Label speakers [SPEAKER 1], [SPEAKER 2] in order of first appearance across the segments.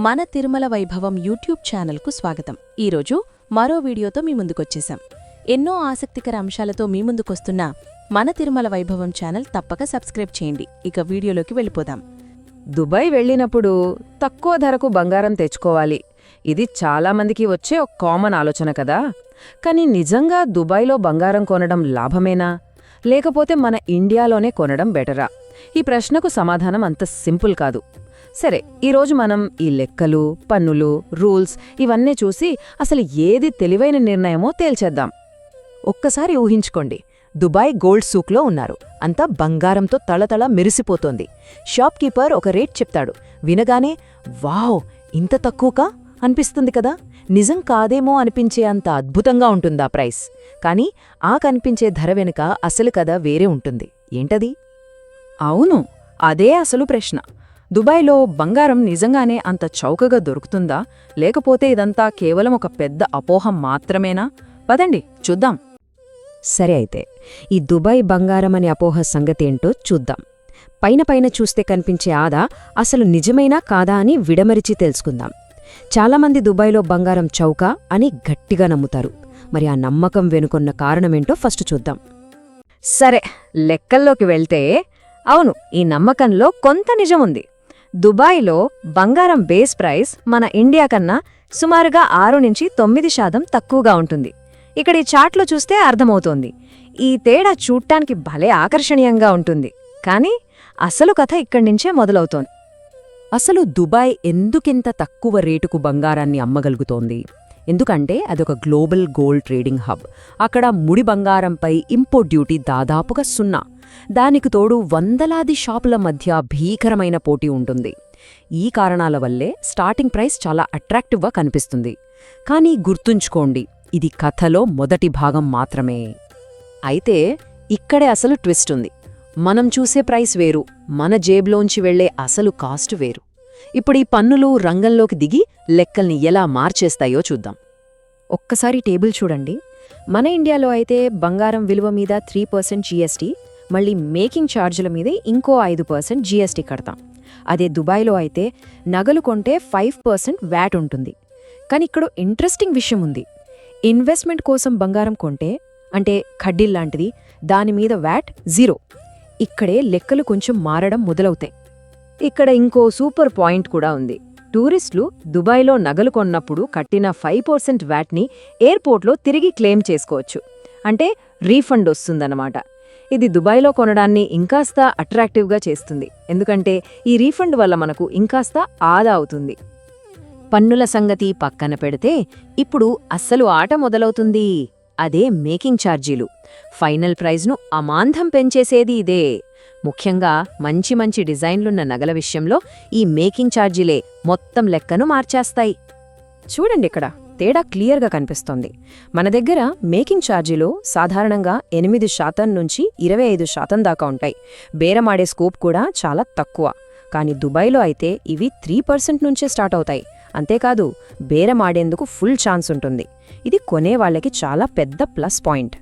[SPEAKER 1] మన తిరుమల వైభవం యూట్యూబ్ ఛానల్కు స్వాగతం. ఈరోజు మరో వీడియోతో మీ ముందుకొచ్చేశాం. ఎన్నో ఆసక్తికర అంశాలతో మీ ముందుకొస్తున్న మన తిరుమల వైభవం ఛానల్ తప్పక సబ్స్క్రైబ్ చేయండి. ఇక వీడియోలోకి వెళ్ళిపోదాం.
[SPEAKER 2] దుబాయ్ వెళ్ళినప్పుడు తక్కువ ధరకు బంగారం తెచ్చుకోవాలి. ఇది చాలామందికి వచ్చే ఒక కామన్ ఆలోచన కదా. కానీ నిజంగా దుబాయ్లో బంగారం కొనడం లాభమేనా? లేకపోతే మన ఇండియాలోనే కొనడం బెటరా? ఈ ప్రశ్నకు సమాధానం అంత సింపుల్ కాదు. సరే ఈరోజు మనం ఈ లెక్కలు పన్నులు రూల్స్ ఇవన్నీ చూసి అసలు ఏది తెలివైన నిర్ణయమో తేల్చేద్దాం.
[SPEAKER 3] ఒక్కసారి ఊహించుకోండి దుబాయ్ గోల్డ్ సూక్లో ఉన్నారు. అంతా బంగారంతో తళతళ మెరిసిపోతోంది. షాప్ కీపర్ ఒక రేట్ చెప్తాడు వినగానే వావ్ ఇంత తక్కువకా? అనిపిస్తుంది కదా. నిజం కాదేమో అనిపించే అంత అద్భుతంగా ఉంటుందా ప్రైస్? కానీ ఆ కనిపించే ధర వెనుక అసలు కథ వేరే ఉంటుంది. ఏంటది?
[SPEAKER 2] అవును అదే అసలు ప్రశ్న. దుబాయ్లో బంగారం నిజంగానే అంత చౌకగా దొరుకుతుందా? లేకపోతే ఇదంతా కేవలం ఒక పెద్ద అపోహం మాత్రమేనా? పదండి చూద్దాం.
[SPEAKER 4] సరే అయితే ఈ దుబాయ్ బంగారం అనే అపోహ సంగతేంటో చూద్దాం. పైన పైన చూస్తే కనిపించే ఆదా అసలు నిజమైనా కాదా అని విడమరిచి తెలుసుకుందాం. చాలామంది దుబాయ్లో బంగారం చౌక అని గట్టిగా నమ్ముతారు. మరి ఆ నమ్మకం వెనుకొన్న కారణమేంటో ఫస్ట్ చూద్దాం.
[SPEAKER 2] సరే లెక్కల్లోకి వెళ్తే అవును ఈ నమ్మకంలో కొంత నిజముంది. దుబాయ్లో బంగారం బేస్ ప్రైస్ మన ఇండియా కన్నా సుమారుగా ఆరు నుంచి తొమ్మిది శాతం తక్కువగా ఉంటుంది. ఇక్కడ ఈ చాట్లో చూస్తే అర్థమవుతోంది. ఈ తేడా చూడటానికి భలే ఆకర్షణీయంగా ఉంటుంది. కానీ అసలు కథ ఇక్కడి నుంచే మొదలవుతోంది.
[SPEAKER 3] అసలు దుబాయ్ ఎందుకింత తక్కువ రేటుకు బంగారాన్ని అమ్మగలుగుతోంది? ఎందుకంటే అదొక గ్లోబల్ గోల్డ్ ట్రేడింగ్ హబ్. అక్కడ ముడి బంగారంపై ఇంపోర్ట్ డ్యూటీ దాదాపుగా సున్నా. దానికి తోడు వందలాది షాపుల మధ్య భీకరమైన పోటీ ఉంటుంది. ఈ కారణాల వల్లే స్టార్టింగ్ ప్రైస్ చాలా అట్రాక్టివ్గా కనిపిస్తుంది. కానీ గుర్తుంచుకోండి ఇది కథలో మొదటి భాగం మాత్రమే. అయితే ఇక్కడే అసలు ట్విస్ట్ ఉంది. మనం చూసే ప్రైస్ వేరు మన జేబులోంచి వెళ్ళే అసలు కాస్ట్ వేరు. ఇప్పుడు ఈ పన్నులు రంగంలోకి దిగి లెక్కల్ని ఎలా మార్చేస్తాయో చూద్దాం.
[SPEAKER 4] ఒక్కసారి టేబుల్ చూడండి. మన ఇండియాలో అయితే బంగారం విలువ మీద త్రీ పర్సెంట్ జీఎస్టీ మళ్ళీ మేకింగ్ ఛార్జీల మీద ఇంకో ఐదు పర్సెంట్ జీఎస్టీ కడతాం. అదే దుబాయ్లో అయితే నగలు కొంటే ఫైవ్ పర్సెంట్ వ్యాట్ ఉంటుంది. కానీ ఇక్కడ ఇంట్రెస్టింగ్ విషయం ఉంది. ఇన్వెస్ట్మెంట్ కోసం బంగారం కొంటే అంటే ఖడ్డీల్ లాంటిది దాని మీద వ్యాట్ జీరో. ఇక్కడే లెక్కలు కొంచెం మారడం మొదలవుతాయి.
[SPEAKER 2] ఇక్కడ ఇంకో సూపర్ పాయింట్ కూడా ఉంది. టూరిస్టులు దుబాయ్లో నగలు కొన్నప్పుడు కట్టిన ఫైవ్ పర్సెంట్ వ్యాట్ని ఎయిర్పోర్ట్లో తిరిగి క్లెయిమ్ చేసుకోవచ్చు. అంటే రీఫండ్ వస్తుందన్నమాట. ఇది దుబాయ్లో కొనడాన్ని ఇంకాస్త అట్రాక్టివ్గా చేస్తుంది. ఎందుకంటే ఈ రీఫండ్ వల్ల మనకు ఇంకాస్త ఆదా అవుతుంది. పన్నుల సంగతి పక్కన పెడితే ఇప్పుడు అస్సలు ఆట మొదలవుతుంది. అదే మేకింగ్ ఛార్జీలు. ఫైనల్ ప్రైజ్ను అమాంధం పెంచేసేది ఇదే. ముఖ్యంగా మంచి మంచి డిజైన్లున్న నగల విషయంలో ఈ మేకింగ్ ఛార్జీలే మొత్తం లెక్కను మార్చేస్తాయి.
[SPEAKER 4] చూడండి ఇక్కడ తేడా క్లియర్గా కనిపిస్తోంది. మన దగ్గర మేకింగ్ ఛార్జీలు సాధారణంగా ఎనిమిది శాతం నుంచి ఇరవై ఐదు శాతం దాకా ఉంటాయి. బేరమాడే స్కోప్ కూడా చాలా తక్కువ. కానీ దుబాయ్లో అయితే ఇవి త్రీ పర్సెంట్ నుంచే స్టార్ట్ అవుతాయి. అంతేకాదు బేరమాడేందుకు ఫుల్ ఛాన్స్ ఉంటుంది. ఇది కొనే వాళ్ళకి చాలా పెద్ద ప్లస్ పాయింట్.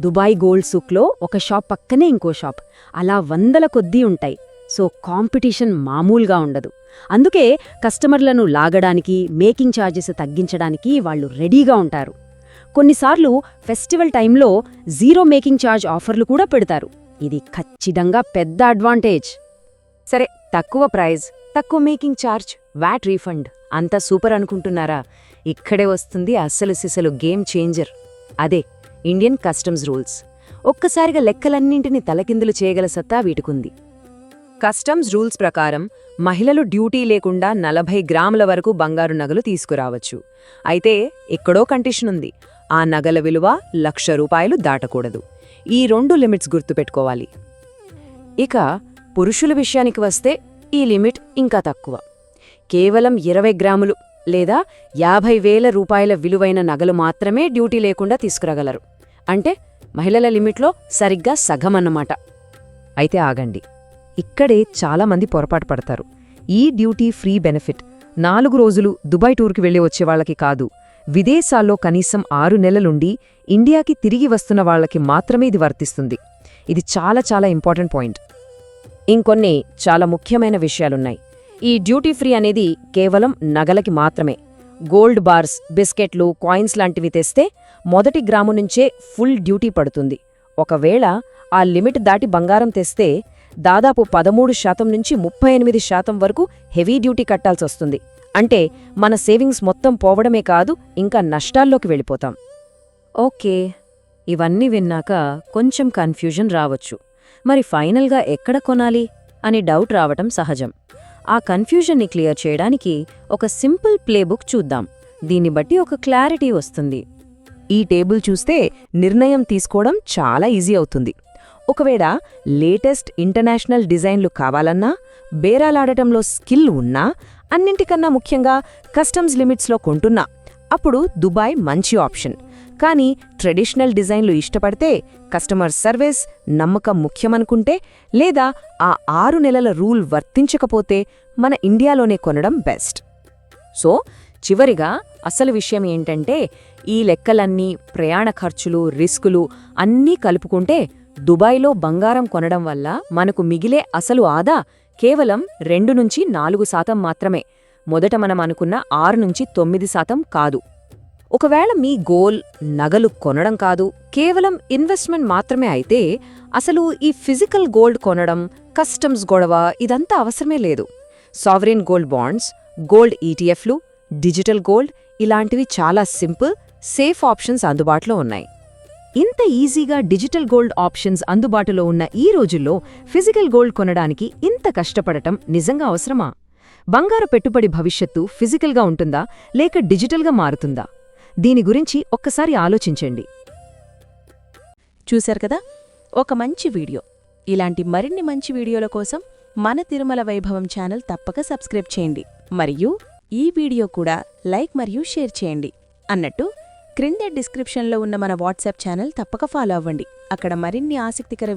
[SPEAKER 3] దుబాయ్ గోల్డ్ సూక్లో ఒక షాప్ పక్కనే ఇంకో షాప్. అలా వందల కొద్దీ ఉంటాయి. సో కాంపిటీషన్ మామూలుగా ఉండదు. అందుకే కస్టమర్లను లాగడానికి మేకింగ్ ఛార్జెస్ తగ్గించడానికి వాళ్ళు రెడీగా ఉంటారు. కొన్నిసార్లు ఫెస్టివల్ టైంలో జీరో మేకింగ్ ఛార్జ్ ఆఫర్లు కూడా పెడతారు. ఇది ఖచ్చితంగా పెద్ద అడ్వాంటేజ్.
[SPEAKER 2] సరే తక్కువ ప్రైజ్ తక్కువ మేకింగ్ ఛార్జ్ వ్యాట్ రీఫండ్? అంతా సూపర్ అనుకుంటున్నారా? ఇక్కడే వస్తుంది అస్సలు సిసలు గేమ్ చేంజర్. అదే ఇండియన్ కస్టమ్స్ రూల్స్. ఒక్కసారిగా లెక్కలన్నింటినీ తలకిందులు చేయగల సత్తా వీటికుంది. కస్టమ్స్ రూల్స్ ప్రకారం మహిళలు డ్యూటీ లేకుండా నలభై గ్రాముల వరకు బంగారు నగలు తీసుకురావచ్చు. అయితే ఎక్కడో కండిషన్ ఉంది. ఆ నగల విలువ లక్ష రూపాయలు దాటకూడదు. ఈ రెండు లిమిట్స్ గుర్తుపెట్టుకోవాలి. ఇక పురుషుల విషయానికి వస్తే ఈ లిమిట్ ఇంకా తక్కువ. కేవలం ఇరవై గ్రాములు లేదా యాభై వేల రూపాయల విలువైన నగలు మాత్రమే డ్యూటీ లేకుండా తీసుకురాగలరు. అంటే మహిళల లిమిట్లో సరిగ్గా సగమన్నమాట అయితే ఆగండి. ఇక్కడే చాలామంది పొరపాటు పడతారు. ఈ డ్యూటీ ఫ్రీ బెనిఫిట్. నాలుగు రోజులు దుబాయ్ టూర్కి వెళ్ళి వచ్చేవాళ్ళకి కాదు. విదేశాల్లో కనీసం ఆరు నెలలుండి ఇండియాకి తిరిగి వస్తున్న వాళ్ళకి మాత్రమే ఇది వర్తిస్తుంది. ఇది చాలా చాలా ఇంపార్టెంట్ పాయింట్. ఇంకొన్ని చాలా ముఖ్యమైన విషయాలున్నాయి. ఈ డ్యూటీ ఫ్రీ అనేది కేవలం నగలకి మాత్రమే. గోల్డ్ బార్స్ బిస్కెట్లు కాయిన్స్ లాంటివి తెస్తే మొదటి గ్రాము నుంచే ఫుల్ డ్యూటీ పడుతుంది. ఒకవేళ ఆ లిమిట్ దాటి బంగారం తెస్తే దాదాపు పదమూడు శాతం నుంచి ముప్పై ఎనిమిది శాతం వరకు హెవీ డ్యూటీ కట్టాల్సొస్తుంది అంటే మన సేవింగ్స్ మొత్తం పోవడమే కాదు ఇంకా నష్టాల్లోకి వెళ్ళిపోతాం. ఓకే. ఇవన్నీ విన్నాక కొంచెం కన్ఫ్యూజన్ రావచ్చు. మరి ఫైనల్గా ఎక్కడ కొనాలి? అని డౌట్ రావటం సహజం. ఆ కన్ఫ్యూజన్ని క్లియర్ చేయడానికి ఒక సింపుల్ ప్లేబుక్ చూద్దాం. దీన్ని బట్టి ఒక క్లారిటీ వస్తుంది.
[SPEAKER 5] ఈ టేబుల్ చూస్తే నిర్ణయం తీసుకోవడం చాలా ఈజీ అవుతుంది. ఒకవేళ లేటెస్ట్ ఇంటర్నేషనల్ డిజైన్లు కావాలన్నా బేరాలాడటంలో స్కిల్ ఉన్నా అన్నింటికన్నా ముఖ్యంగా కస్టమ్స్ లిమిట్స్లో కొంటున్నా అప్పుడు దుబాయ్ మంచి ఆప్షన్. కానీ ట్రెడిషనల్ డిజైన్లు ఇష్టపడితే కస్టమర్ సర్వీస్ నమ్మకం ముఖ్యమనుకుంటే లేదా ఆ ఆరు నెలల రూల్ వర్తించకపోతే మన ఇండియాలోనే కొనడం బెస్ట్.
[SPEAKER 2] సో చివరిగా అసలు విషయం ఏంటంటే ఈ లెక్కలన్నీ ప్రయాణ ఖర్చులు రిస్కులు అన్నీ కలుపుకుంటే దుబాయ్లో బంగారం కొనడం వల్ల మనకు మిగిలే అసలు ఆదా కేవలం రెండు నుంచి నాలుగు శాతం మాత్రమే. మొదట మనం అనుకున్న ఆరు నుంచి తొమ్మిది శాతం కాదు. ఒకవేళ మీ గోల్ నగలు కొనడం కాదు కేవలం ఇన్వెస్ట్మెంట్ మాత్రమే అయితే అసలు ఈ ఫిజికల్ గోల్డ్ కొనడం కస్టమ్స్ గొడవ ఇదంతా అవసరమే లేదు. సావరీన్ గోల్డ్ బాండ్స్ గోల్డ్ ఈటీఎఫ్లు డిజిటల్ గోల్డ్ ఇలాంటివి చాలా సింపుల్ సేఫ్ ఆప్షన్స్ అందుబాటులో ఉన్నాయి.
[SPEAKER 5] ఇంత ఈజీగా డిజిటల్ గోల్డ్ ఆప్షన్స్ అందుబాటులో ఉన్న ఈ రోజుల్లో ఫిజికల్ గోల్డ్ కొనడానికి ఇంత కష్టపడటం నిజంగా అవసరమా? బంగారు పెట్టుబడి భవిష్యత్తు ఫిజికల్గా ఉంటుందా? లేక డిజిటల్గా మారుతుందా? దీని గురించి ఒక్కసారి ఆలోచించండి.
[SPEAKER 1] చూశారు కదా? ఒక మంచి వీడియో. ఇలాంటి మరిన్ని మంచి వీడియోల కోసం మన తిరుమల వైభవం ఛానల్ తప్పక సబ్స్క్రైబ్ చేయండి. మరియు ఈ వీడియో కూడా లైక్ మరియు షేర్ చేయండి. అన్నట్టు క్రింద డిస్క్రిప్షన్లో ఉన్న మన వాట్సాప్ ఛానల్ తప్పక ఫాలో అవ్వండి. అక్కడ మరిన్ని ఆసక్తికర